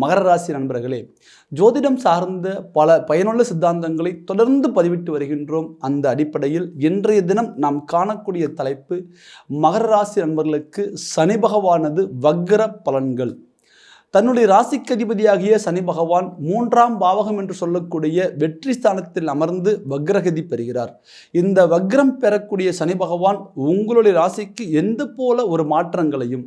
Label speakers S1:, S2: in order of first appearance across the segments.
S1: மகர ராசி நண்பர்களே ஜோதிடம் சார்ந்த பல பயனுள்ள சித்தாந்தங்களை தொடர்ந்து பதிவிட்டு வருகின்றோம். அந்த அடிப்படையில் இன்றைய தினம் நாம் காணக்கூடிய தலைப்பு மகர ராசி நண்பர்களுக்கு சனி பகவானது வக்ர பலன்கள். தன்னுடைய ராசிக்கு அதிபதியாகிய சனி பகவான் மூன்றாம் பாவகம் என்று சொல்லக்கூடிய வெற்றி ஸ்தானத்தில் அமர்ந்து வக்ரகதி பெறுகிறார். இந்த வக்ரம் பெறக்கூடிய சனி பகவான் உங்களுடைய ராசிக்கு எந்த போல ஒரு மாற்றங்களையும்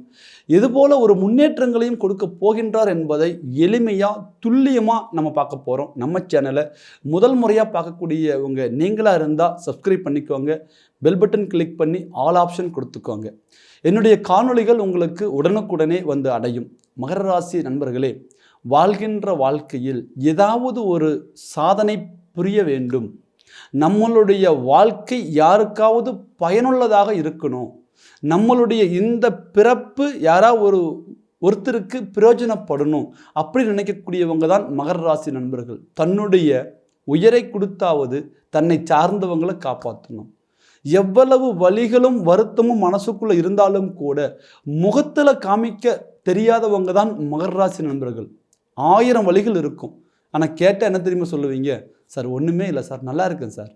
S1: எது போல ஒரு முன்னேற்றங்களையும் கொடுக்க போகின்றார் என்பதை எளிமையாக துல்லியமாக நம்ம பார்க்க போகிறோம் நம்ம சேனலை முதல் முறையாக பார்க்கக்கூடியவங்க நீங்களாக இருந்தால் சப்ஸ்கிரைப் பண்ணிக்கோங்க. பெல் பட்டன் கிளிக் பண்ணி ஆல் ஆப்ஷன் கொடுத்துக்கோங்க. என்னுடைய காணொளிகள் உங்களுக்கு உடனுக்குடனே வந்து அடையும். மகர ராசி நண்பர்களே வாழ்கின்ற வாழ்க்கையில் ஏதாவது ஒரு சாதனை புரிய வேண்டும். நம்மளுடைய வாழ்க்கை யாருக்காவது பயனுள்ளதாக இருக்கணும். நம்மளுடைய இந்த பிறப்பு யாராவது ஒரு ஒருத்தருக்கு பிரயோஜனப்படணும் அப்படி நினைக்கக்கூடியவங்க தான் மகர ராசி நண்பர்கள். தன்னுடைய உயரை கொடுத்தாவது தன்னை சார்ந்தவங்களை காப்பாற்றணும். எவ்வளவு வலிகளும் வருத்தமும் மனசுக்குள்ளே இருந்தாலும் கூட முகத்தில் காமிக்க தெரியாதவங்க தான் மகர ராசி நண்பர்கள். ஆயிரம் வழிகள் இருக்கும். ஆனால் கேட்டால் என்ன தெரியுமா சொல்லுவீங்க? சார் ஒன்றுமே இல்லை சார். நல்லா இருக்கேன் சார்.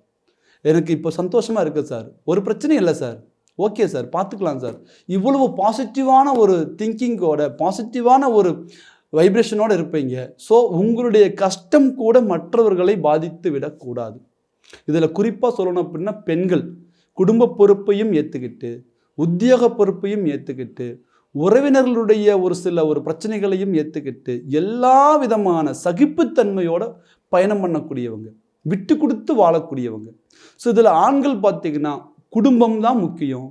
S1: எனக்கு இப்போ சந்தோஷமாக இருக்குது சார். ஒரு பிரச்சனையும் இல்லை சார். Okay sir. பார்த்துக்கலாம் சார். இவ்வளவு பாசிட்டிவான ஒரு திங்கிங்கோட பாசிட்டிவான ஒரு வைப்ரேஷனோடு இருப்பீங்க. ஸோ உங்களுடைய கஷ்டம் கூட மற்றவர்களை பாதித்து விடக்கூடாது. இதில் குறிப்பாக சொல்லணும் அப்படின்னா பெண்கள் குடும்ப பொறுப்பையும் ஏற்றுக்கிட்டு உத்தியோக பொறுப்பையும் ஏற்றுக்கிட்டு உறவினர்களுடைய ஒரு சில ஒரு பிரச்சனைகளையும் ஏற்றுக்கிட்டு எல்லா விதமான சகிப்புத்தன்மையோட பயணம் பண்ணக்கூடியவங்க விட்டு கொடுத்து வாழக்கூடியவங்க. ஸோ இதில் ஆண்கள் பார்த்தீங்கன்னா குடும்பம் தான் முக்கியம்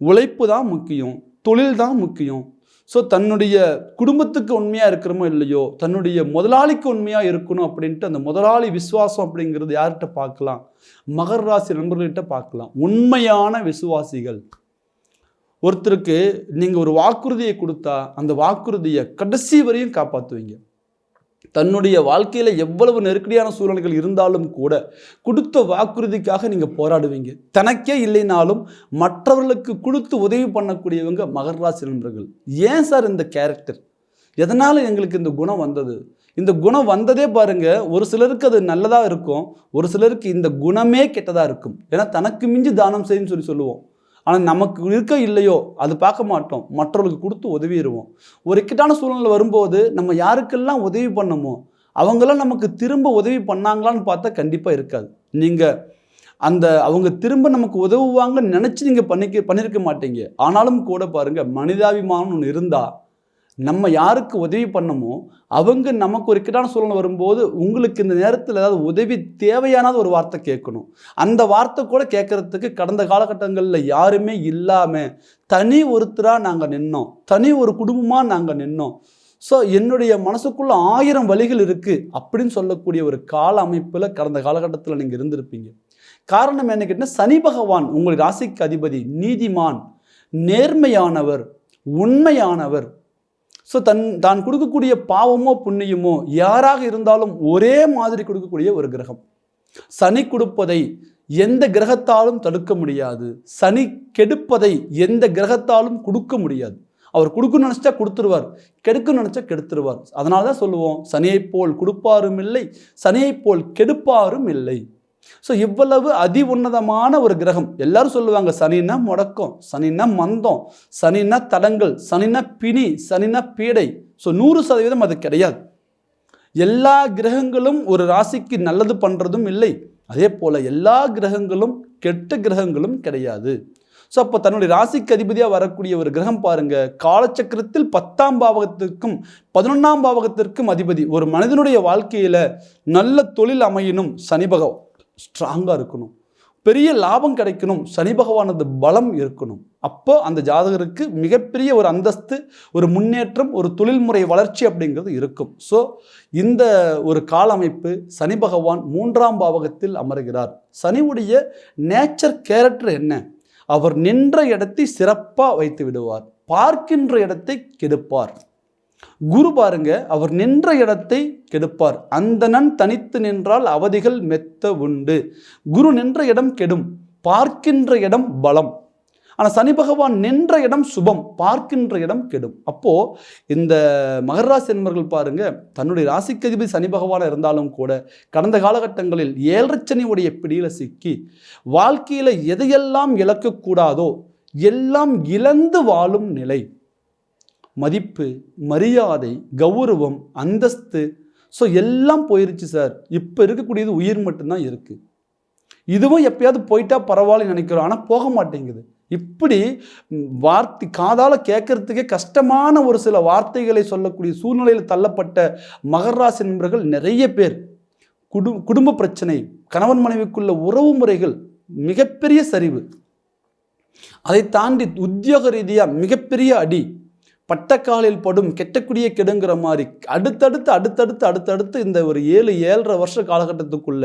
S1: உழைப்பு தான் முக்கியம் தொழில் தான் முக்கியம். ஸோ தன்னுடைய குடும்பத்துக்கு உண்மையாக இருக்கிறோமோ இல்லையோ தன்னுடைய முதலாளிக்கு உண்மையாக இருக்கணும் அப்படின்ட்டு அந்த முதலாளி விசுவாசம் அப்படிங்கிறது யார்கிட்ட பார்க்கலாம்? மகர் ராசி நண்பர்கள்கிட்ட பார்க்கலாம். உண்மையான விசுவாசிகள். ஒருத்தருக்கு நீங்கள் ஒரு வாக்குறுதியை கொடுத்தா அந்த வாக்குறுதியை கடைசி வரையும் காப்பாற்றுவீங்க தன்னுடைய வாழ்க்கையில் எவ்வளவு நெருக்கடியான சூழ்நிலைகள் இருந்தாலும் கூட கொடுத்த வாக்குறுதிக்காக நீங்கள் போராடுவீங்க. தனக்கே இல்லைனாலும் மற்றவர்களுக்கு கொடுத்து உதவி பண்ணக்கூடியவங்க மகராசி நண்பர்கள். ஏன் சார் இந்த கேரக்டர் எதனால் எங்களுக்கு இந்த குணம் வந்தது? இந்த குணம் வந்ததே பாருங்க ஒரு சிலருக்கு அது நல்லதாக இருக்கும் ஒரு சிலருக்கு இந்த குணமே கெட்டதாக இருக்கும். ஏன்னா தனக்கு மிஞ்சி தானம் செய்யுன்னு சொல்லி சொல்லுவோம். ஆனால் நமக்கு இருக்க இல்லையோ அது பார்க்க மாட்டோம். மற்றவர்களுக்கு கொடுத்து உதவிடுவோம். ஒரு இக்கட்டான சூழ்நிலை வரும்போது நம்ம யாருக்கெல்லாம் உதவி பண்ணமோ அவங்களாம் நமக்கு திரும்ப உதவி பண்ணாங்களான்னு பார்த்தா கண்டிப்பாக இருக்காது. நீங்கள் அந்த அவங்க திரும்ப நமக்கு உதவுவாங்கன்னு நினச்சி நீங்கள் பண்ணிக்க பண்ணியிருக்க மாட்டீங்க. ஆனாலும் கூட பாருங்கள் மனிதாபிமானம் ஒன்று இருந்தால் நம்ம யாருக்கு உதவி பண்ணமோ அவங்க நமக்கு ஒரு இக்கட்டான சூழ்நிலை வரும்போது உங்களுக்கு இந்த நேரத்தில் ஏதாவது உதவி தேவையானது ஒரு வார்த்தை கேட்கணும். அந்த வார்த்தை கூட கேட்கறதுக்கு கடந்த காலகட்டங்களில் யாருமே இல்லாமல் தனி ஒருத்தராக நாங்கள் நின்னோம். தனி ஒரு குடும்பமாக நாங்கள் நின்னோம். ஸோ என்னுடைய மனசுக்குள்ள ஆயிரம் வழிகள் இருக்குது அப்படின்னு சொல்லக்கூடிய ஒரு கால அமைப்பில் கடந்த காலகட்டத்தில் நீங்கள் இருந்திருப்பீங்க. காரணம் என்ன கேட்டால் சனி பகவான் உங்கள் ராசிக்கு அதிபதி நீதிமான் நேர்மையானவர் உண்மையானவர் ஸோ தன் தான் கொடுக்கக்கூடிய பாவமோ புண்ணியமோ யாராக இருந்தாலும் ஒரே மாதிரி கொடுக்கக்கூடிய ஒரு கிரகம். சனி கொடுப்பதை எந்த கிரகத்தாலும் தடுக்க முடியாது. சனி கெடுப்பதை எந்த கிரகத்தாலும் கொடுக்க முடியாது. அவர் கொடுக்கணும்னு நினச்சா கொடுத்துருவார் கெடுக்கணும்னு நினச்சா கெடுத்துருவார். அதனால தான் சொல்லுவோம் சனியைப் போல் கொடுப்பாரும் இல்லை சனியைப் போல் கெடுப்பாரும் இல்லை. ஸோ இவ்வளவு அதி உன்னதமான ஒரு கிரகம். எல்லாரும் சொல்லுவாங்க சனின்னா முடக்கம் சனின்னா மந்தம் சனின்னா தடங்கள் சனின்னா பிணி சனின்னா பீடை. ஸோ நூறு சதவீதம் அது கிடையாது. எல்லா கிரகங்களும் ஒரு ராசிக்கு நல்லது பண்ணுறதும் இல்லை. அதே போல் எல்லா கிரகங்களும் கெட்ட கிரகங்களும் கிடையாது. ஸோ அப்போ தன்னுடைய ராசிக்கு அதிபதியாக வரக்கூடிய ஒரு கிரகம் பாருங்க காலச்சக்கரத்தில் பத்தாம் பாவகத்திற்கும் பதினொன்றாம் பாவகத்திற்கும் அதிபதி. ஒரு மனிதனுடைய வாழ்க்கையில் நல்ல தொழில் அமையணும் சனி பகவான். ஸ்ட்ராங்காக இருக்கணும். பெரிய லாபம் கிடைக்கணும். சனி பகவானது பலம் இருக்கணும். அப்போ அந்த ஜாதகருக்கு மிகப்பெரிய ஒரு அந்தஸ்து ஒரு முன்னேற்றம் ஒரு தொழில்முறை வளர்ச்சி அப்படிங்கிறது இருக்கும். ஸோ இந்த ஒரு கால அமைப்பு சனி பகவான் மூன்றாம் பாவகத்தில் அமர்கிறார். சனியுடைய நேச்சர் கேரக்டர் என்ன? அவர் நின்ற இடத்தை சிறப்பாக வைத்து விடுவார். பார்க்கின்ற இடத்தை கெடுப்பார். குரு பாருங்க அவர் நின்ற இடத்தை கெடுப்பார். அந்தணன் தனித்து நின்றால் அவதிகள் மெத்த உண்டு. குரு நின்ற இடம் கெடும் பார்க்கின்ற இடம் பலம். ஆனால் சனி பகவான் நின்ற இடம் சுபம் பார்க்கின்ற இடம் கெடும். அப்போ இந்த மகர ராசி என்பர்கள் பாருங்க தன்னுடைய ராசிக்கு அதிபதி சனி பகவானா இருந்தாலும் கூட கடந்த காலகட்டங்களில் ஏழரச்சனியுடைய பிடியில் சிக்கி வாழ்க்கையில் எதையெல்லாம் இழக்கக்கூடாதோ எல்லாம் இழந்து வாழும் நிலை. மதிப்பு மரியாதை கௌரவம் அந்தஸ்து. ஸோ எல்லாம் போயிருச்சு சார் இப்போ இருக்கக்கூடியது உயிர் மட்டும்தான் இருக்குது இதுவும் எப்பயாவது போயிட்டா பரவாயில்ல நினைக்கிறோம். ஆனால் போக மாட்டேங்குது. இப்படி வார்த்தை காதால் கேட்கறதுக்கே கஷ்டமான ஒரு சில வார்த்தைகளை சொல்லக்கூடிய சூழ்நிலையில் தள்ளப்பட்ட மகராசி நண்பர்கள் நிறைய பேர். குடு குடும்ப பிரச்சனை கணவன் மனைவிக்குள்ள உறவு முறைகள் மிகப்பெரிய சரிவு. அதை தாண்டி உத்தியோக ரீதியாக மிகப்பெரிய அடி. பட்டக்காலில் படும் கெட்டக்குடிய கெடுங்கிற மாதிரி அடுத்தடுத்து அடுத்தடுத்து அடுத்தடுத்து இந்த ஒரு ஏழு ஏழரை வருஷ காலகட்டத்துக்குள்ள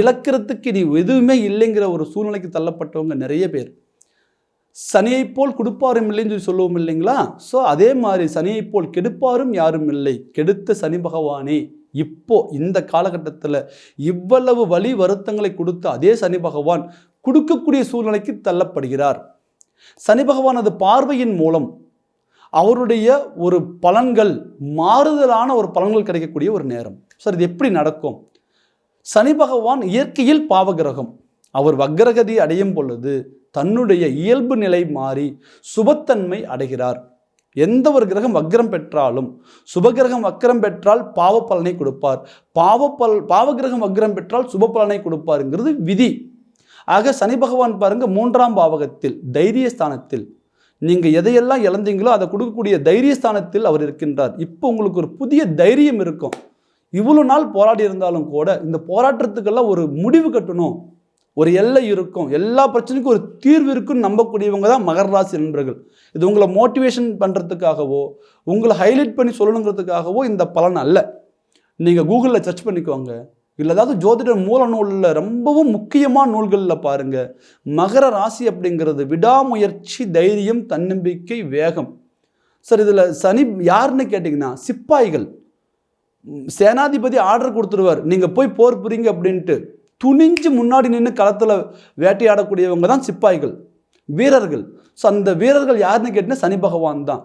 S1: இழக்கிறதுக்கு இனி எதுவுமே இல்லைங்கிற ஒரு சூழ்நிலைக்கு தள்ளப்பட்டவங்க நிறைய பேர். சனியை போல் கொடுப்பாரும் இல்லைன்னு சொல்லி சொல்லுவோம் இல்லைங்களா? ஸோ அதே மாதிரி சனியை போல் கெடுப்பாரும் யாரும் இல்லை. கெடுத்த சனி பகவானே இப்போ இந்த காலகட்டத்தில் இவ்வளவு வழி வருத்தங்களை கொடுத்த அதே சனி பகவான் கொடுக்கக்கூடிய சூழ்நிலைக்கு தள்ளப்படுகிறார். சனி பகவானது பார்வையின் மூலம் அவருடைய ஒரு பலன்கள் மாறுதலான ஒரு பலன்கள் கிடைக்கக்கூடிய ஒரு நேரம். சார் இது எப்படி நடக்கும்? சனி பகவான் இயற்கையில் பாவகிரகம். அவர் வக்ரகதி அடையும் பொழுது தன்னுடைய இயல்பு நிலை மாறி சுபத்தன்மை அடைகிறார். எந்த ஒரு கிரகம் வக்ரம் பெற்றாலும் சுபகிரகம் வக்ரம் பெற்றால் பாவ பலனை கொடுப்பார். பாவ பல் பாவகிரகம் வக்ரம் பெற்றால் சுப பலனை கொடுப்பாருங்கிறது விதி. ஆக சனி பகவான் பாருங்க மூன்றாம் பாவகத்தில் தைரியஸ்தானத்தில் நீங்கள் எதையெல்லாம் இழந்தீங்களோ அதை கொடுக்கக்கூடிய தைரியஸ்தானத்தில் அவர் இருக்கின்றார். இப்போ உங்களுக்கு ஒரு புதிய தைரியம் இருக்கும். இவ்வளோ நாள் போராடி இருந்தாலும் கூட இந்த போராட்டத்துக்கெல்லாம் ஒரு முடிவு கட்டணும். ஒரு எல்லை இருக்கும். எல்லா பிரச்சனைக்கும் ஒரு தீர்வு இருக்குன்னு நம்பக்கூடியவங்க தான் மகர ராசி நண்பர்கள். இது உங்களை மோட்டிவேஷன் பண்ணுறதுக்காகவோ உங்களை ஹைலைட் பண்ணி சொல்லணுங்கிறதுக்காகவோ இந்த பலன் அல்ல. நீங்கள் கூகுளில் சர்ச் பண்ணிக்கோங்க. இல்லை அதாவது ஜோதிடர் மூல நூலில் ரொம்பவும் முக்கியமான நூல்களில் பாருங்க. மகர ராசி அப்படிங்கிறது விடாமுயற்சி தைரியம் தன்னம்பிக்கை வேகம். சார் இதில் சனி யாருன்னு கேட்டிங்கன்னா சிப்பாய்கள். சேனாதிபதி ஆர்டர் கொடுத்துருவார். நீங்கள் போய் போர் புரிங்க அப்படின்ட்டு துணிஞ்சு முன்னாடி நின்று களத்தில் வேட்டையாடக்கூடியவங்க தான் சிப்பாய்கள். வீரர்கள். ஸோ அந்த வீரர்கள் யாருன்னு கேட்டிங்கன்னா சனி பகவான் தான்.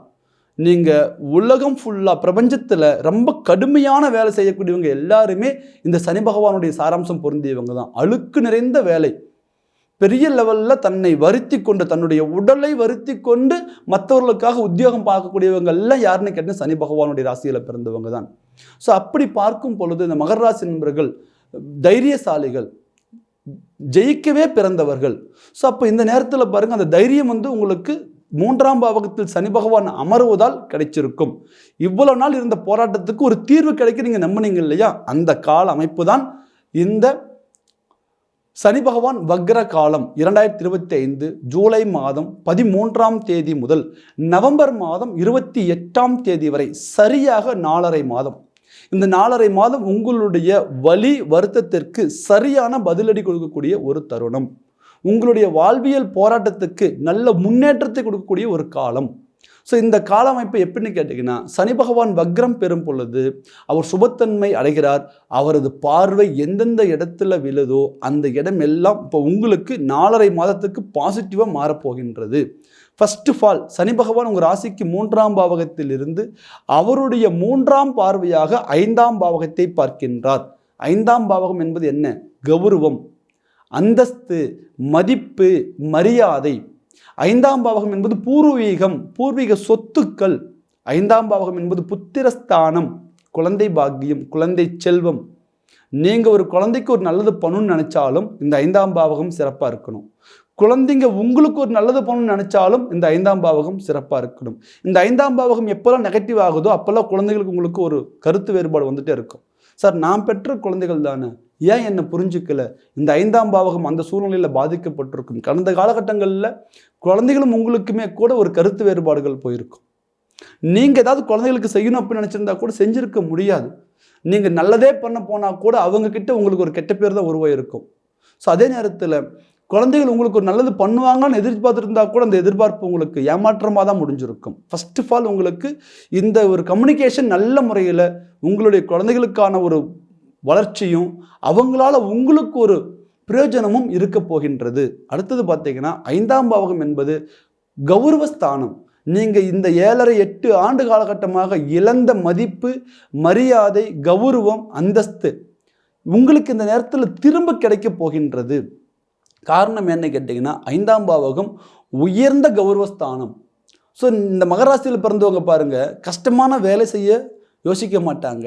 S1: நீங்கள் உலகம் ஃபுல்லாக பிரபஞ்சத்தில் ரொம்ப கடுமையான வேலை செய்யக்கூடியவங்க எல்லாருமே இந்த சனி பகவானுடைய சாராம்சம் பொருந்தியவங்க தான். அழுக்கு நிறைந்த வேலை. பெரிய லெவலில் தன்னை வருத்தி கொண்டு தன்னுடைய உடலை வருத்தி கொண்டு மற்றவர்களுக்காக உத்தியோகம் பார்க்கக்கூடியவங்க எல்லாம் யாருன்னு கேட்டால் சனி பகவானுடைய ராசியில் பிறந்தவங்க தான். ஸோ அப்படி பார்க்கும் பொழுது இந்த மகர ராசி நண்பர்கள் தைரியசாலிகள் ஜெயிக்கவே பிறந்தவர்கள். ஸோ அப்போ இந்த நேரத்தில் பாருங்கள் அந்த தைரியம் வந்து உங்களுக்கு மூன்றாம் பாவகத்தில் சனி பகவான் அமருவதால் கிடைச்சிருக்கும். இவ்வளவு நாள் இருந்த போராட்டத்துக்கு ஒரு தீர்வு கிடைக்க நீங்கள் நம்பினீங்க இல்லையா? அந்த கால அமைப்பு தான் இந்த சனி பகவான் வக்ர காலம் இரண்டாயிரத்தி இருபத்தி ஐந்து ஜூலை மாதம் பதிமூன்றாம் தேதி முதல் நவம்பர் மாதம் இருபத்தி எட்டாம் தேதி வரை சரியாக நாலரை மாதம். இந்த நாலரை மாதம் உங்களுடைய வலி வருத்தத்திற்கு சரியான பதிலடி கொடுக்கக்கூடிய ஒரு தருணம். உங்களுடைய வாழ்வியல் போராட்டத்துக்கு நல்ல முன்னேற்றத்தை கொடுக்கக்கூடிய ஒரு காலம். ஸோ இந்த கால அமைப்பு எப்படின்னு கேட்டிங்கன்னா சனி பகவான் வக்ரம் பெறும் பொழுது அவர் சுபத்தன்மை அடைகிறார். அவரது பார்வை எந்தெந்த இடத்துல விழுதோ அந்த இடம் எல்லாம் இப்போ உங்களுக்கு நாலரை மாதத்துக்கு பாசிட்டிவாக மாறப்போகின்றது. ஃபர்ஸ்ட் ஆஃப் ஆல் சனி பகவான் உங்கள் ராசிக்கு மூன்றாம் பாவகத்தில் இருந்து அவருடைய மூன்றாம் பார்வையாக ஐந்தாம் பாவகத்தை பார்க்கின்றார். ஐந்தாம் பாவகம் என்பது என்ன? கௌரவம். அந்தஸ்து மதிப்பு மரியாதை. ஐந்தாம் பாவகம் என்பது பூர்வீகம் பூர்வீக சொத்துக்கள். ஐந்தாம் பாவகம் என்பது புத்திரஸ்தானம் குழந்தை பாக்கியம் குழந்தை செல்வம். நீங்கள் ஒரு குழந்தைக்கு ஒரு நல்லது பண்ணணும்னு நினைச்சாலும் இந்த ஐந்தாம் பாவகம் சிறப்பாக இருக்கணும். குழந்தைங்க உங்களுக்கு ஒரு நல்லது பண்ணணும்னு நினைச்சாலும் இந்த ஐந்தாம் பாவகம் சிறப்பாக இருக்கணும். இந்த ஐந்தாம் பாவகம் எப்போல்லாம் நெகட்டிவ் ஆகுதோ அப்போல்லாம் குழந்தைகளுக்கு உங்களுக்கு ஒரு கருத்து வேறுபாடு வந்துட்டே இருக்கும். சார் நான் பெற்ற குழந்தைகள் தானே? ஏன் என்னை புரிஞ்சுக்கல? இந்த ஐந்தாம் பாவகம் அந்த சூழ்நிலையில் பாதிக்கப்பட்டிருக்கும். கடந்த காலகட்டங்களில் குழந்தைகளும் உங்களுக்குமே கூட ஒரு கருத்து வேறுபாடுகள் போயிருக்கும். நீங்கள் ஏதாவது குழந்தைகளுக்கு செய்யணும் அப்படின்னு நினச்சிருந்தா கூட செஞ்சிருக்க முடியாது. நீங்கள் நல்லதே பண்ண போனால் கூட அவங்கக்கிட்ட உங்களுக்கு ஒரு கெட்ட பேர் தான் உருவாயிருக்கும். ஸோ அதே நேரத்தில் குழந்தைகள் உங்களுக்கு ஒரு நல்லது பண்ணுவாங்கன்னு எதிர்பார்த்துருந்தா கூட அந்த எதிர்பார்ப்பு உங்களுக்கு ஏமாற்றமாக தான் முடிஞ்சிருக்கும். ஃபர்ஸ்ட் ஆஃப் ஆல் உங்களுக்கு இந்த ஒரு கம்யூனிகேஷன் நல்ல முறையில் உங்களுடைய குழந்தைகளுக்கான ஒரு வளர்ச்சியும் அவங்களால உங்களுக்கு ஒரு பிரயோஜனமும் இருக்க போகின்றது. அடுத்தது பார்த்தீங்கன்னா ஐந்தாம் பாவகம் என்பது கௌரவஸ்தானம் நீங்கள் இந்த ஏழரை எட்டு ஆண்டு காலகட்டமாக இழந்த மதிப்பு மரியாதை கௌரவம் அந்தஸ்து உங்களுக்கு இந்த நேரத்தில் திரும்ப கிடைக்க போகின்றது. காரணம் என்ன கேட்டிங்கன்னா ஐந்தாம் பாவகம் உயர்ந்த கௌரவஸ்தானம். ஸோ இந்த மகராசியில் பிறந்தவங்க பாருங்கள் கஷ்டமான வேலை செய்ய யோசிக்க மாட்டாங்க.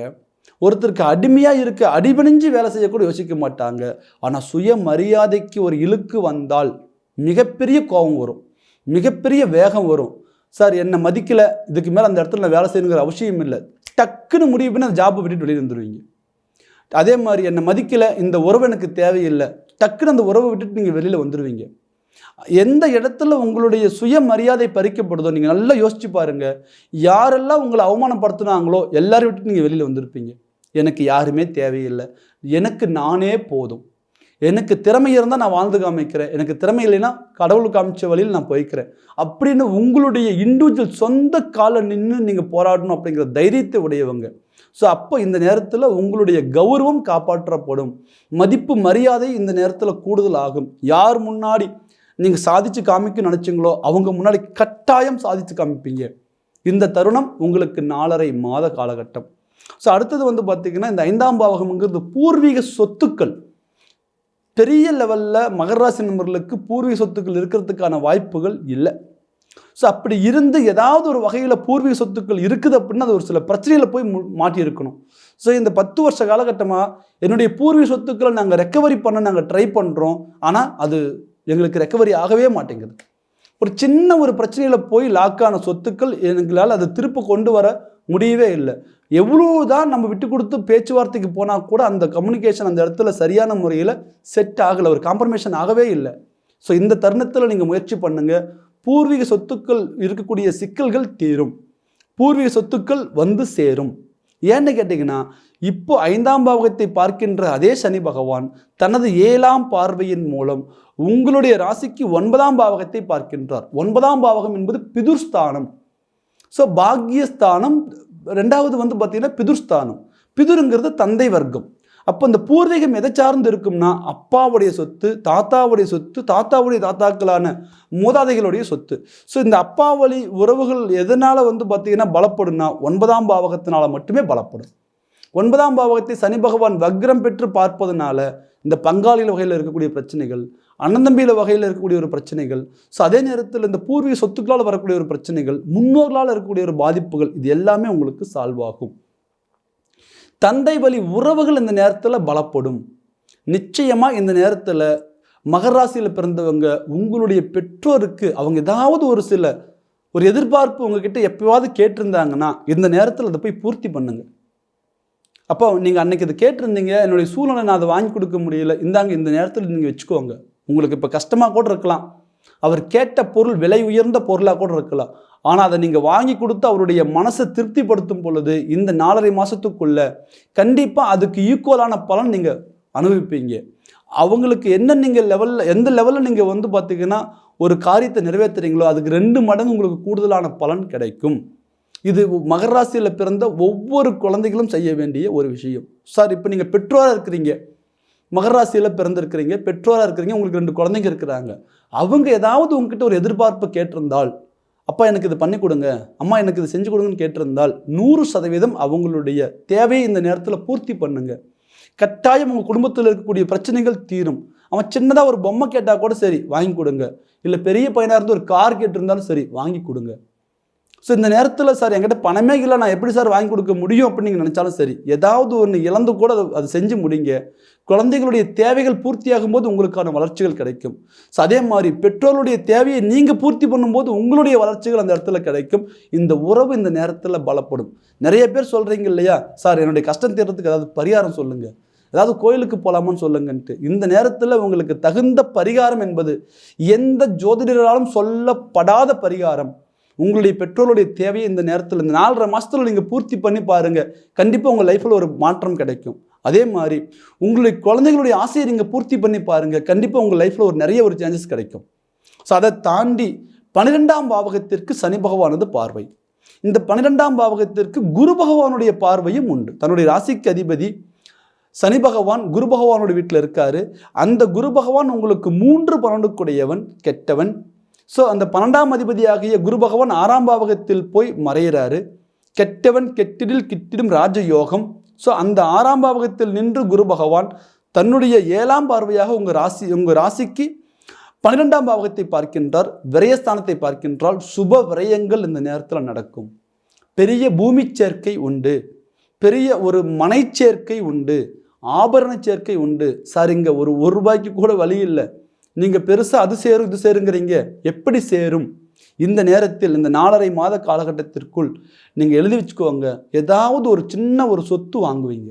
S1: ஒருத்தருக்கு அடிமையாக இருக்க அடிபணிஞ்சு வேலை செய்யக்கூட யோசிக்க மாட்டாங்க. ஆனால் சுயமரியாதைக்கு ஒரு இழுக்கு வந்தால் மிகப்பெரிய கோபம் வரும். மிகப்பெரிய வேகம் வரும். சார் என்னை மதிக்கலை. இதுக்கு மேலே அந்த இடத்துல நான் வேலை செய்யணுங்கிற அவசியம் இல்லை. டக்குன்னு முடிவு பண்ணி அந்த ஜாப்பை விட்டுட்டு வெளியே வந்துடுவீங்க அதே மாதிரி என்னை மதிக்கலை. இந்த உறவு எனக்கு தேவையில்லை. டக்குன்னு அந்த உறவை விட்டுட்டு நீங்கள் வெளியில் வந்துடுவீங்க எந்த இடத்துல உங்களுடைய சுயமரியாதை பறிக்கப்படுதோ நீங்கள் நல்லா யோசிச்சு பாருங்கள் யாரெல்லாம் உங்களை அவமானப்படுத்துனாங்களோ எல்லாரையும் விட்டு நீங்கள் வெளியில் வந்திருப்பீங்க. எனக்கு யாருமே தேவையில்லை. எனக்கு நானே போதும். எனக்கு திறமை இருந்தால் நான் வாழ்ந்து காமிக்கிறேன். எனக்கு திறமை இல்லைன்னா கடவுள் காமிச்ச வழியில் நான் போய்க்கிறேன். அப்படின்னு உங்களுடைய இண்டிவிஜுவல் சொந்த காலை நின்று நீங்கள் போராடணும் அப்படிங்கிற தைரியத்தை உடையவங்க. ஸோ அப்போ இந்த நேரத்தில் உங்களுடைய கௌரவம் காப்பாற்றப்படும். மதிப்பு மரியாதை இந்த நேரத்தில் கூடுதல் ஆகும் யார் முன்னாடி நீங்கள் சாதிச்சு காமிக்க நினச்சிங்களோ அவங்க முன்னாடி கட்டாயம் சாதித்து காமிப்பீங்க. இந்த தருணம் உங்களுக்கு நாலரை மாத காலகட்டம். ஸோ அடுத்தது வந்து பார்த்திங்கன்னா இந்த ஐந்தாம் பாவகம்ங்கிறது பூர்வீக சொத்துக்கள். பெரிய லெவலில் மகராசி நண்பர்களுக்கு பூர்வீக சொத்துக்கள் இருக்கிறதுக்கான வாய்ப்புகள் இல்லை. ஸோ அப்படி இருந்து ஏதாவது ஒரு வகையில் பூர்வீக சொத்துக்கள் இருக்குது அப்படின்னா அது ஒரு சில பிரச்சனையில் போய் மாட்டியிருக்கணும். ஸோ இந்த பத்து வருஷ காலகட்டமாக என்னுடைய பூர்வீக சொத்துக்களை நாங்கள் ரெக்கவரி பண்ண நாங்கள் ட்ரை பண்ணுறோம் ஆனால் அது எங்களுக்கு ரெக்கவரி ஆகவே மாட்டேங்குது. ஒரு சின்ன ஒரு பிரச்சனையில் போய் லாக்கான சொத்துக்கள் எங்களால் அதை திருப்ப கொண்டு வர முடியவே இல்லை. எவ்வளோ தான் நம்ம விட்டு கொடுத்து பேச்சுவார்த்தைக்கு போனால் கூட அந்த கம்யூனிகேஷன் அந்த இடத்துல சரியான முறையில் செட் ஆகலை. ஒரு காம்ப்ரமேஷன் ஆகவே இல்லை. ஸோ இந்த தருணத்தில் நீங்கள் முயற்சி பண்ணுங்கள் பூர்வீக சொத்துக்கள் இருக்கக்கூடிய சிக்கல்கள் தீரும். பூர்வீக சொத்துக்கள் வந்து சேரும். ஏன்னு கேட்டிங்கன்னா இப்போ ஐந்தாம் பாவகத்தை பார்க்கின்ற அதே சனி பகவான் தனது ஏழாம் பார்வையின் மூலம் உங்களுடைய ராசிக்கு ஒன்பதாம் பாவகத்தை பார்க்கின்றார். ஒன்பதாம் பாவகம் என்பது பிதுர்ஸ்தானம். ஸோ பாக்யஸ்தானம் ரெண்டாவது வந்து பார்த்தீங்கன்னா பிதுர்ஸ்தானம். பிதுருங்கிறது தந்தை வர்க்கம். அப்போ இந்த பூர்வீகம் எதை சார்ந்து இருக்கும்னா அப்பாவுடைய சொத்து தாத்தாவுடைய சொத்து தாத்தாவுடைய தாத்தாக்களான மூதாதைகளுடைய சொத்து. ஸோ இந்த அப்பா வழி உறவுகள் எதனால் வந்து பார்த்தீங்கன்னா பலப்படும்னா ஒன்பதாம் பாவகத்தினால மட்டுமே பலப்படும். ஒன்பதாம் பாவகத்தை சனி பகவான் வக்ரம் பெற்று பார்ப்பதனால இந்த பங்காளிகள் வகையில் இருக்கக்கூடிய பிரச்சனைகள் அண்ணந்தம்பியில் வகையில் இருக்கக்கூடிய ஒரு பிரச்சனைகள் ஸோ அதே நேரத்தில் இந்த பூர்வீக சொத்துக்களால் வரக்கூடிய ஒரு பிரச்சனைகள் முன்னோர்களால் இருக்கக்கூடிய ஒரு பாதிப்புகள் இது எல்லாமே உங்களுக்கு சால்வ் ஆகும். தந்தை வழி உறவுகள் இந்த நேரத்தில் பலப்படும். நிச்சயமாக இந்த நேரத்தில் மகராசியில் பிறந்தவங்க உங்களுடைய பெற்றோருக்கு அவங்க ஏதாவது ஒரு சில ஒரு எதிர்பார்ப்பு உங்ககிட்ட எப்போவாவது கேட்டிருந்தாங்கன்னா இந்த நேரத்தில் அதை போய் பூர்த்தி பண்ணுங்க. அப்போ நீங்கள் அன்னைக்கு இதை கேட்டிருந்தீங்க என்னுடைய சூழ்நிலை நான் அதை வாங்கி கொடுக்க முடியல இந்தாங்க இந்த நேரத்தில் நீங்கள் வச்சுக்கோங்க. உங்களுக்கு இப்போ கஷ்டமாக கூட இருக்கலாம். அவர் கேட்ட பொருள் விலை உயர்ந்த பொருளாக கூட இருக்கலாம். ஆனால் அதை நீங்கள் வாங்கி கொடுத்து அவருடைய மனசை திருப்திப்படுத்தும் பொழுது இந்த நாலரை மாதத்துக்குள்ள கண்டிப்பாக அதுக்கு ஈக்குவலான பலன் நீங்கள் அனுபவிப்பீங்க. அவங்களுக்கு என்ன நீங்கள் லெவலில் எந்த லெவலில் நீங்கள் வந்து பார்த்தீங்கன்னா ஒரு காரியத்தை நிறைவேற்றுறீங்களோ அதுக்கு ரெண்டு மடங்கு உங்களுக்கு கூடுதலான பலன் கிடைக்கும். இது மகர ராசியில் பிறந்த ஒவ்வொரு குழந்தைகளும் செய்ய வேண்டிய ஒரு விஷயம். சார் இப்போ நீங்கள் பெற்றோராக இருக்கிறீங்க. மகர ராசியில் பிறந்திருக்கிறீங்க பெற்றோராக இருக்கிறீங்க உங்களுக்கு ரெண்டு குழந்தைங்க இருக்கிறாங்க. அவங்க ஏதாவது உங்ககிட்ட ஒரு எதிர்பார்ப்பு கேட்டிருந்தால் அப்பா எனக்கு இது பண்ணி கொடுங்க. அம்மா எனக்கு இது செஞ்சு கொடுங்கன்னு கேட்டிருந்தால் நூறு சதவீதம் அவங்களுடைய தேவையை இந்த நேரத்தில் பூர்த்தி பண்ணுங்க. கட்டாயம் உங்கள் குடும்பத்தில் இருக்கக்கூடிய பிரச்சனைகள் தீரும். அவன் சின்னதாக ஒரு பொம்மை கேட்டால் கூட சரி வாங்கி கொடுங்க. இல்லை பெரிய பையனாக இருந்து ஒரு கார் கேட்டிருந்தாலும் சரி வாங்கி கொடுங்க. ஸோ இந்த நேரத்தில் சார் என்கிட்ட பணமே இல்லை நான் எப்படி சார் வாங்கி கொடுக்க முடியும் அப்படின்னு நீங்கள் நினச்சாலும் சரி ஏதாவது ஒன்று இழந்து கூட அதை அது செஞ்சு முடிங்க. குழந்தைகளுடைய தேவைகள் பூர்த்தியாகும் போது உங்களுக்கான வளர்ச்சிகள் கிடைக்கும். ஸோ அதே மாதிரி பெற்றோருடைய தேவையை நீங்கள் பூர்த்தி பண்ணும்போது உங்களுடைய வளர்ச்சிகள் அந்த இடத்துல கிடைக்கும். இந்த உறவு இந்த நேரத்தில் பலப்படும். நிறைய பேர் சொல்கிறீங்க இல்லையா? சார் என்னுடைய கஷ்டம் தீர்றதுக்கு ஏதாவது பரிகாரம் சொல்லுங்கள் ஏதாவது கோயிலுக்கு போகலாமான்னு சொல்லுங்கன்ட்டு. இந்த நேரத்தில் உங்களுக்கு தகுந்த பரிகாரம் என்பது எந்த ஜோதிடராலும் சொல்லப்படாத பரிகாரம். உங்களுடைய பெற்றோருடைய தேவையை இந்த நேரத்தில் இந்த நாலரை மாதத்தில் நீங்கள் பூர்த்தி பண்ணி பாருங்கள் கண்டிப்பாக உங்கள் லைஃப்பில் ஒரு மாற்றம் கிடைக்கும். அதே மாதிரி உங்களுடைய குழந்தைகளுடைய ஆசையை நீங்கள் பூர்த்தி பண்ணி பாருங்கள் கண்டிப்பாக உங்கள் லைஃப்பில் ஒரு நிறைய ஒரு சேஞ்சஸ் கிடைக்கும். ஸோ அதை தாண்டி பன்னிரெண்டாம் பாவகத்திற்கு சனி பகவானது பார்வை. இந்த பன்னிரெண்டாம் பாவகத்திற்கு குரு பகவானுடைய பார்வையும் உண்டு. தன்னுடைய ராசிக்கு அதிபதி சனி பகவான் குரு பகவானுடைய வீட்டில் இருக்காரு. அந்த குரு பகவான் உங்களுக்கு மூன்று பன்னெண்டுக்குடையவன் கெட்டவன் ஸோ அந்த பன்னெண்டாம் அதிபதியாகிய குரு பகவான் ஆறாம் பாவகத்தில் போய் மறையிறாரு. கெட்டவன் கெட்டிடில் கிட்டிடும் ராஜயோகம். ஸோ அந்த ஆறாம் பாவகத்தில் நின்று குரு பகவான் தன்னுடைய ஏழாம் பார்வையாக உங்கள் ராசி உங்கள் ராசிக்கு பன்னிரெண்டாம் பாவகத்தை பார்க்கின்றார் விரயஸ்தானத்தை பார்க்கின்றால் சுப விரயங்கள் இந்த நேரத்தில் நடக்கும். பெரிய பூமி சேர்க்கை உண்டு. பெரிய ஒரு மனை சேர்க்கை உண்டு. ஆபரண சேர்க்கை உண்டு. சார் இங்கே ஒரு ஒரு ரூபாய்க்கு கூட வழி இல்லை. நீங்கள் பெருசாக அது சேரும் இது சேருங்கிறீங்க. எப்படி சேரும்? இந்த நேரத்தில் இந்த நாலரை மாத காலகட்டத்திற்குள் நீங்கள் எழுதி வச்சுக்கோங்க. ஏதாவது ஒரு சின்ன ஒரு சொத்து வாங்குவீங்க.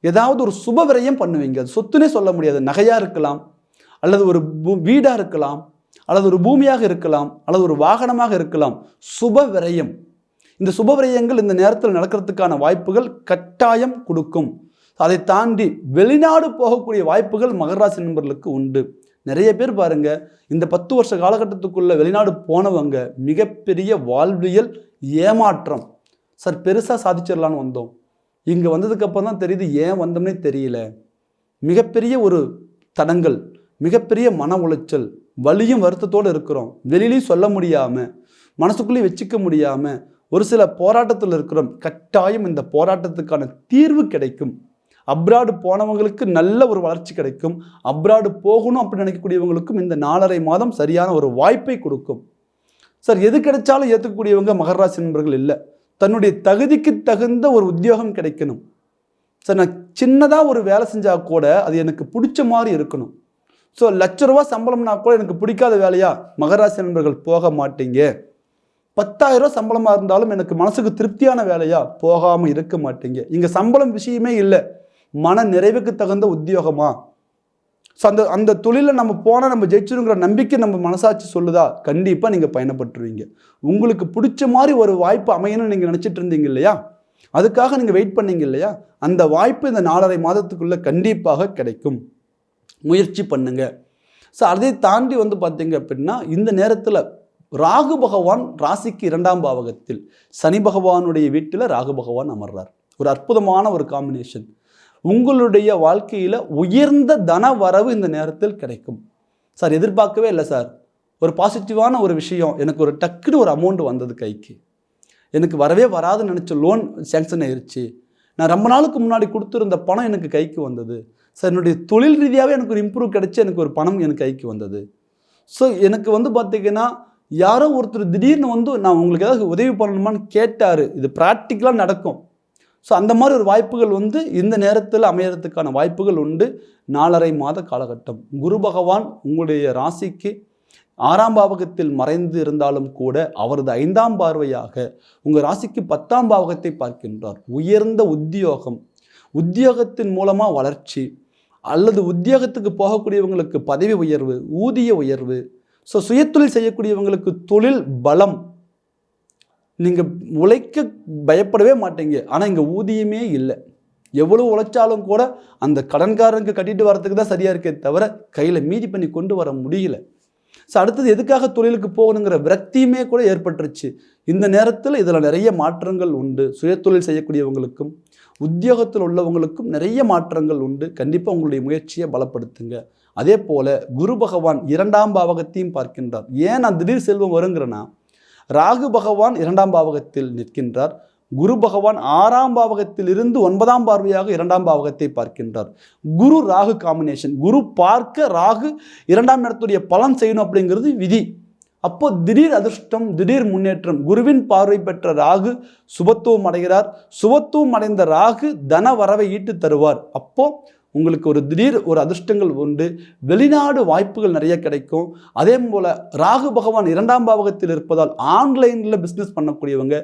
S1: ஏதாவது ஒரு சுப விரயம் பண்ணுவீங்க. அது சொத்துனே சொல்ல முடியாது. நகையாக இருக்கலாம் அல்லது ஒரு வீடாக இருக்கலாம் அல்லது ஒரு பூமியாக இருக்கலாம் அல்லது ஒரு வாகனமாக இருக்கலாம். சுப விரயம். இந்த சுப விரயங்கள் இந்த நேரத்தில் நடக்கிறதுக்கான வாய்ப்புகள் கட்டாயம் கொடுக்கும். அதை தாண்டி வெளிநாடு போகக்கூடிய வாய்ப்புகள் மகராசி நண்பர்களுக்கு உண்டு. நிறைய பேர் பாருங்க இந்த பத்து வருஷ காலகட்டத்துக்குள்ள வெளிநாடு போனவங்க மிகப்பெரிய வாழ்வியல் ஏமாற்றம். சார் பெருசாக சாதிச்சிடலான்னு வந்தோம். இங்கே வந்ததுக்கப்புறம் தான் தெரியுது ஏன் வந்தோம்னே தெரியல. மிகப்பெரிய ஒரு தடங்கள் மிகப்பெரிய மன உளைச்சல் வலியும் வருத்தத்தோடு இருக்கிறோம். வெளியிலையும் சொல்ல முடியாமல் மனசுக்குள்ளேயும் வச்சுக்க முடியாமல் ஒரு சில போராட்டத்தில் இருக்கிறோம். கட்டாயம் இந்த போராட்டத்துக்கான தீர்வு கிடைக்கும். அப்ராடு போனவங்களுக்கு நல்ல ஒரு வளர்ச்சி கிடைக்கும். அப்ராடு போகணும் அப்படின்னு நினைக்கக்கூடியவங்களுக்கும் இந்த நாலரை மாதம் சரியான ஒரு வாய்ப்பை கொடுக்கும். சார் எது கிடைச்சாலும் ஏற்றுக்கக்கூடியவங்க மகராசி நண்பர்கள் இல்லை. தன்னுடைய தகுதிக்கு தகுந்த ஒரு உத்தியோகம் கிடைக்கணும். சார் நான் சின்னதாக ஒரு வேலை செஞ்சால் கூட அது எனக்கு பிடிச்ச மாதிரி இருக்கணும். ஸோ லட்ச ரூபா சம்பளம்னா கூட எனக்கு பிடிக்காத வேலையா? மகராசி நண்பர்கள் போக மாட்டீங்க. பத்தாயிரம் ரூபா சம்பளமாக இருந்தாலும் எனக்கு மனசுக்கு திருப்தியான வேலையா? போகாமல் இருக்க மாட்டீங்க. இங்கே சம்பளம் விஷயமே இல்லை. மன நிறைவுக்கு தகுந்த உத்தியோகமா? ஸோ அந்த அந்த தொழிலில் நம்ம போனால் நம்ம ஜெயிச்சிருங்கிற நம்பிக்கை நம்ம மனசாட்சி சொல்லுதா? கண்டிப்பாக நீங்கள் பயணப்பட்டுருவீங்க. உங்களுக்கு பிடிச்ச மாதிரி ஒரு வாய்ப்பு அமையணும்னு நீங்கள் நினச்சிட்டு இருந்தீங்க இல்லையா? அதுக்காக நீங்கள் வெயிட் பண்ணீங்க இல்லையா? அந்த வாய்ப்பு இந்த நாலரை மாதத்துக்குள்ளே கண்டிப்பாக கிடைக்கும். முயற்சி பண்ணுங்க. ஸோ அதை தாண்டி வந்து பார்த்தீங்க அப்படின்னா இந்த நேரத்தில் ராகு பகவான் ராசிக்கு இரண்டாம் பாவகத்தில் சனி பகவானுடைய வீட்டில் ராகு பகவான் அமர்றார். ஒரு அற்புதமான ஒரு காம்பினேஷன் உங்களுடைய வாழ்க்கையில் உயர்ந்த தன வரவு இந்த நேரத்தில் கிடைக்கும். சார் எதிர்பார்க்கவே இல்லை சார். ஒரு பாசிட்டிவான ஒரு விஷயம் எனக்கு ஒரு டக்குன்னு ஒரு அமௌண்ட் வந்தது கைக்கு. எனக்கு வரவே வராதுன்னு நினச்ச லோன் சேங்ஷன் ஆயிடுச்சு நான் ரொம்ப நாளுக்கு முன்னாடி கொடுத்துருந்த பணம் எனக்கு கைக்கு வந்தது. சார் என்னுடைய தொழில் ரீதியாகவே எனக்கு ஒரு இம்ப்ரூவ் கிடைச்சி எனக்கு ஒரு பணம் எனக்கு கைக்கு வந்தது. ஸோ எனக்கு வந்து பார்த்திங்கன்னா யாரோ ஒருத்தர் திடீர்னு வந்து நான் உங்களுக்கு ஏதாவது உதவி பண்ணணுமான்னு கேட்டார். இது ப்ராக்டிக்கலாக நடக்கும். ஸோ அந்த மாதிரி ஒரு வாய்ப்புகள் வந்து இந்த நேரத்தில் அமையறதுக்கான வாய்ப்புகள் உண்டு. நாலரை மாத காலகட்டம். குரு பகவான் உங்களுடைய ராசிக்கு ஆறாம் பாவகத்தில் மறைந்து இருந்தாலும் கூட அவரது ஐந்தாம் பார்வையாக உங்கள் ராசிக்கு பத்தாம் பாவகத்தை பார்க்கின்றார். உயர்ந்த உத்தியோகம். உத்தியோகத்தின் மூலமாக வளர்ச்சி. அல்லது உத்தியோகத்துக்கு போகக்கூடியவங்களுக்கு பதவி உயர்வு ஊதிய உயர்வு. ஸோ சுயதொழில் செய்யக்கூடியவங்களுக்கு தொழில் பலம். நீங்கள் உழைக்க பயப்படவே மாட்டீங்க. ஆனால் இங்கே ஊதியமே இல்லை. எவ்வளோ உழைச்சாலும் கூட அந்த கடன்காரனுக்கு கட்டிட்டு வரதுக்கு தான் சரியாக இருக்கே தவிர கையில் மீதி பண்ணி கொண்டு வர முடியல. ஸோ அடுத்தது எதுக்காக தொழிலுக்கு போகணுங்கிற விரக்தியுமே கூட ஏற்பட்டுருச்சு. இந்த நேரத்தில் இதில் நிறைய மாற்றங்கள் உண்டு. சுயத்தொழில் செய்யக்கூடியவங்களுக்கும் உத்தியோகத்தில் உள்ளவங்களுக்கும் நிறைய மாற்றங்கள் உண்டு. கண்டிப்பாக உங்களுடைய முயற்சியை பலப்படுத்துங்க. அதே போல் குரு பகவான் இரண்டாம் பாவகத்தையும் பார்க்கின்றார். ஏன் நான் திடீர் செல்வம் வருங்கிறேன்னா ராகு பகவான் இரண்டாம் பாவகத்தில் நிற்கின்றார். குரு பகவான் ஆறாம் பாவகத்தில் இருந்து ஒன்பதாம் பார்வையாக இரண்டாம் பாவகத்தை பார்க்கின்றார். குரு ராகு காம்பினேஷன் குரு பார்க்க ராகு இரண்டாம் இடத்துடைய பலன் செய்யணும் அப்படிங்கிறது விதி. அப்போ திடீர் அதிர்ஷ்டம் திடீர் முன்னேற்றம். குருவின் பார்வை பெற்ற ராகு சுபத்துவம் அடைகிறார். சுபத்துவம் அடைந்த ராகு தன வரவை ஈட்டு தருவார். அப்போ உங்களுக்கு ஒரு திடீர் ஒரு அதிர்ஷ்டங்கள் உண்டு. வெளிநாடு வாய்ப்புகள் நிறைய கிடைக்கும். அதே போல் ராகு பகவான் இரண்டாம் பாவகத்தில் இருப்பதால் ஆன்லைனில் பிஸ்னஸ் பண்ணக்கூடியவங்க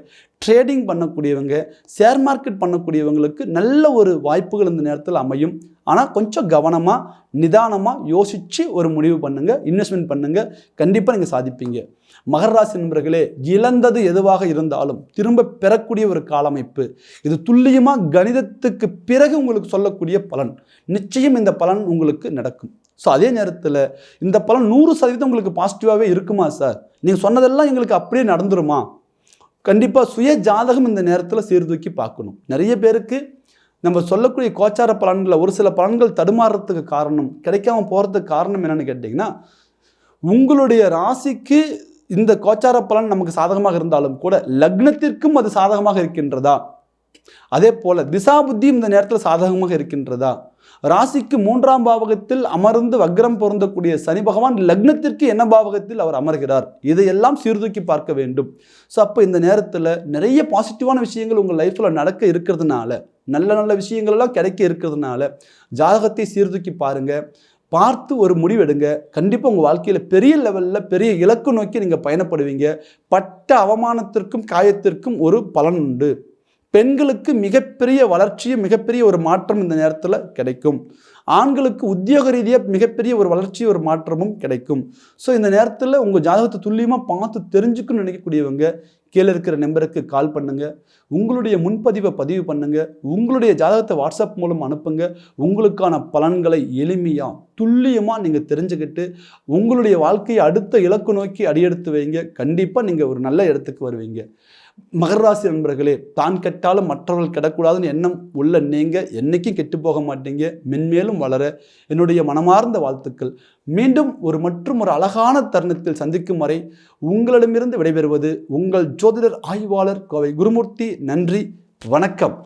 S1: ட்ரேடிங் பண்ணக்கூடியவங்க ஷேர் மார்க்கெட் பண்ணக்கூடியவங்களுக்கு நல்ல ஒரு வாய்ப்புகள் இந்த நேரத்தில் அமையும். ஆனால் கொஞ்சம் கவனமாக நிதானமாக யோசித்து ஒரு முடிவு பண்ணுங்கள் இன்வெஸ்ட்மெண்ட் பண்ணுங்கள் கண்டிப்பாக நீங்கள் சாதிப்பீங்க. மகர ராசி நண்பர்களே இழந்தது எதுவாக இருந்தாலும் திரும்ப பெறக்கூடிய ஒரு காலமைப்பு. இது துல்லியமாக கணிதத்துக்கு பிறகு உங்களுக்கு சொல்லக்கூடிய பலன். நிச்சயம் இந்த பலன் உங்களுக்கு நடக்கும். ஸோ அதே நேரத்தில் இந்த பலன் நூறு சதவீதம் உங்களுக்கு பாசிட்டிவாகவே இருக்குமா சார் நீங்கள் சொன்னதெல்லாம் எங்களுக்கு அப்படியே நடந்துருமா? கண்டிப்பாக சுய ஜாதகம் இந்த நேரத்தில் சீர்தூக்கி பார்க்கணும். நிறைய பேருக்கு நம்ம சொல்லக்கூடிய கோச்சார பலன்களில் ஒரு சில பலன்கள் தடுமாறுறதுக்கு காரணம் கிடைக்காம போகிறதுக்கு காரணம் என்னென்னு கேட்டிங்கன்னா உங்களுடைய ராசிக்கு இந்த கோச்சார பலன் நமக்கு சாதகமாக இருந்தாலும் கூட லக்னத்திற்கும் அது சாதகமாக இருக்கின்றதா? அதே போல் திசா புத்தியும் இந்த நேரத்தில் சாதகமாக இருக்கின்றதா? ராசிக்கு மூன்றாம் பாவகத்தில் அமர்ந்து வக்ரம் பொருந்தக்கூடிய சனி பகவான் லக்னத்திற்கு என்ன பாவகத்தில் அவர் அமர்கிறார்? இதையெல்லாம் சீர்தூக்கி பார்க்க வேண்டும். ஸோ அப்போ இந்த நேரத்தில் நிறைய பாசிட்டிவான விஷயங்கள் உங்கள் லைஃப்பில் நடக்க இருக்கிறதுனால நல்ல நல்ல விஷயங்கள் எல்லாம் கிடைக்க இருக்கிறதுனால ஜாதகத்தை சீர்தூக்கி பாருங்க. பார்த்து ஒரு முடிவெடுங்க கண்டிப்பாக உங்கள் வாழ்க்கையில் பெரிய லெவலில் பெரிய இலக்கு நோக்கி நீங்கள் பயணப்படுவீங்க. பட்ட அவமானத்திற்கும் காயத்திற்கும் ஒரு பலன் உண்டு. பெண்களுக்கு மிகப்பெரிய வளர்ச்சியும் மிகப்பெரிய ஒரு மாற்றம் இந்த நேரத்தில் கிடைக்கும். ஆண்களுக்கு உத்தியோக ரீதியாக மிகப்பெரிய ஒரு வளர்ச்சி ஒரு மாற்றமும் கிடைக்கும். ஸோ இந்த நேரத்தில் உங்கள் ஜாதகத்தை துல்லியமாக பார்த்து தெரிஞ்சுக்கணும்னு நினைக்கக்கூடியவங்க கீழே இருக்கிற நம்பருக்கு கால் பண்ணுங்க. உங்களுடைய முன்பதிவை பதிவு பண்ணுங்க. உங்களுடைய ஜாதகத்தை வாட்ஸ்அப் மூலம் அனுப்புங்க. உங்களுக்கான பலன்களை எளிமையாக துல்லியமாக நீங்கள் தெரிஞ்சுக்கிட்டு உங்களுடைய வாழ்க்கையை அடுத்த இலக்கு நோக்கி அடியெடுத்து வைங்க. கண்டிப்பாக நீங்கள் ஒரு நல்ல இடத்துக்கு வருவீங்க. மகராசி நண்பர்களே தான் கெட்டாலும் மற்றவர்கள் கெடக்கூடாதுன்னு எண்ணம் உள்ள நீங்கள் என்னைக்கும் கெட்டு போக மாட்டீங்க. மென்மேலும் வளர என்னுடைய மனமார்ந்த வாழ்த்துக்கள். மீண்டும் ஒரு மற்றும் ஒரு அழகான தருணத்தில் சந்திக்கும் வரை உங்களிடமிருந்து விடைபெறுவது உங்கள் ஜோதிடர் ஆய்வாளர் கோவை குருமூர்த்தி. நன்றி வணக்கம்.